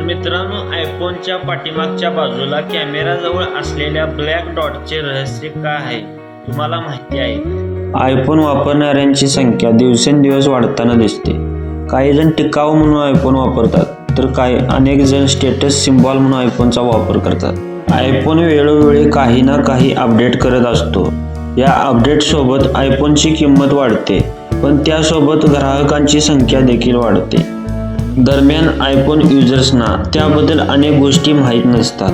तर मित्रांनो आयफोनच्या पाठीमागच्या बाजूला कॅमेराजवळ असलेल्या ब्लॅक डॉटचे रहस्य काय आहे? तुम्हाला माहिती आहे. आयफोन वापरणाऱ्यांची संख्या दिवसेंदिवस वाढताना दिसते. काही जण टिकाऊ म्हणून आयफोन वापरतात तर काही अनेक जण स्टेटस सिम्बॉल म्हणून आयफोनचा वापर करतात. आयफोन वेळोवेळी काही ना काही अपडेट करत असतो. या अपडेटसोबत आयफोनची किंमत वाढते पण त्यासोबत ग्राहकांची संख्या देखील वाढते. दरम्यान आयफोन युजर्सना त्याबद्दल अनेक गोष्टी माहीत नसतात.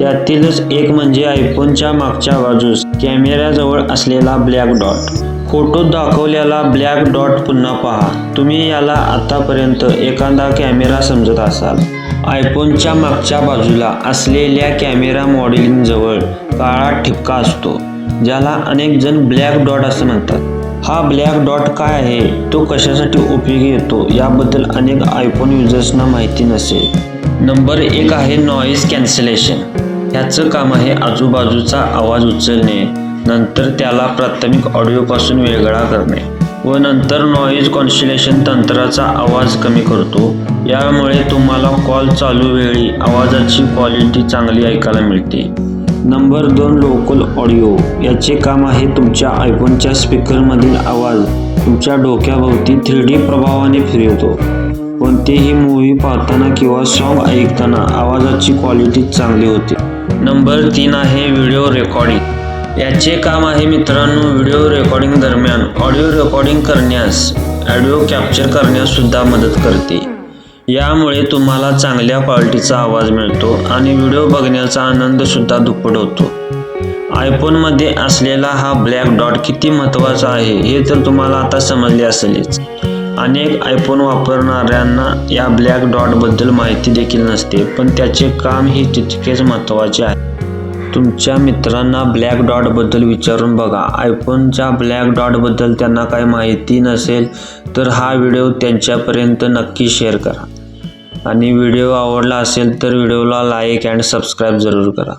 त्यातीलच एक म्हणजे आयफोनच्या मागच्या बाजूस कॅमेऱ्याजवळ असलेला ब्लॅक डॉट फोटोत दाखवलेला ब्लॅक डॉट पुन्हा पहा. तुम्ही याला आतापर्यंत एखादा कॅमेरा समजत असाल. आयफोनच्या मागच्या बाजूला असलेल्या कॅमेरा मॉडेलिंगजवळ काळा ठिपका असतो ज्याला अनेक जण ब्लॅक डॉट असं म्हणतात. हा ब्लॅक डॉट काय आहे? तो कशासाठी उपयोगी येतो? याबद्दल अनेक आयफोन युजर्सना माहिती नसेल. नंबर एक आहे नॉईज कॅन्सलेशन ह्याचं काम आहे आजूबाजूचा आवाज उचलणे. नंतर त्याला प्राथमिक ऑडिओपासून वेगळा करणे. व नंतर नॉईज कॉन्स्टिलेशन तंत्राचा आवाज कमी करतो. यामुळे तुम्हाला कॉल चालू वेळी आवाजाची क्वालिटी चांगली ऐकायला मिळते. नंबर दोन लोकल ऑडिओ. याचे काम आहे तुमच्या आयफोनच्या स्पीकरमधील आवाज. तुमच्या डोक्याभोवती थ्री डी प्रभावाने फिरवतो. कोणतेही मूवी पाहताना किंवा सॉन्ग ऐकताना आवाजाची क्वालिटी चांगली होते. नंबर तीन आहे व्हिडिओ रेकॉर्डिंग याचे काम आहे मित्रांनो व्हिडिओ रेकॉर्डिंग दरम्यान. ऑडिओ रेकॉर्डिंग करण्यास ऑडिओ कॅप्चर करण्यास सुद्धा मदत करते. यामुळे तुम्हाला चांगल्या क्वालिटीचा आवाज मिळतो आणि व्हिडिओ बघण्याचा आनंदसुद्धा दुप्पट होतो. आयफोनमध्ये असलेला हा ब्लॅक डॉट किती महत्त्वाचा आहे हे तर तुम्हाला आता समजले असेलच. अनेक आयफोन वापरणाऱ्यांना या ब्लॅक डॉटबद्दल माहिती देखील नसते पण त्याचे काम हे तितकेच महत्त्वाचे आहे. तुमच्या मित्रांना ब्लॅक डॉटबद्दल विचारून बघा. आयफोनच्या ब्लॅक डॉटबद्दल त्यांना काही माहिती नसेल तर हा व्हिडिओ त्यांच्यापर्यंत नक्की शेअर करा. आणि व्हिडिओ आवडला असेल तर व्हिडिओला लाईक अँड सबस्क्राईब जरूर करा.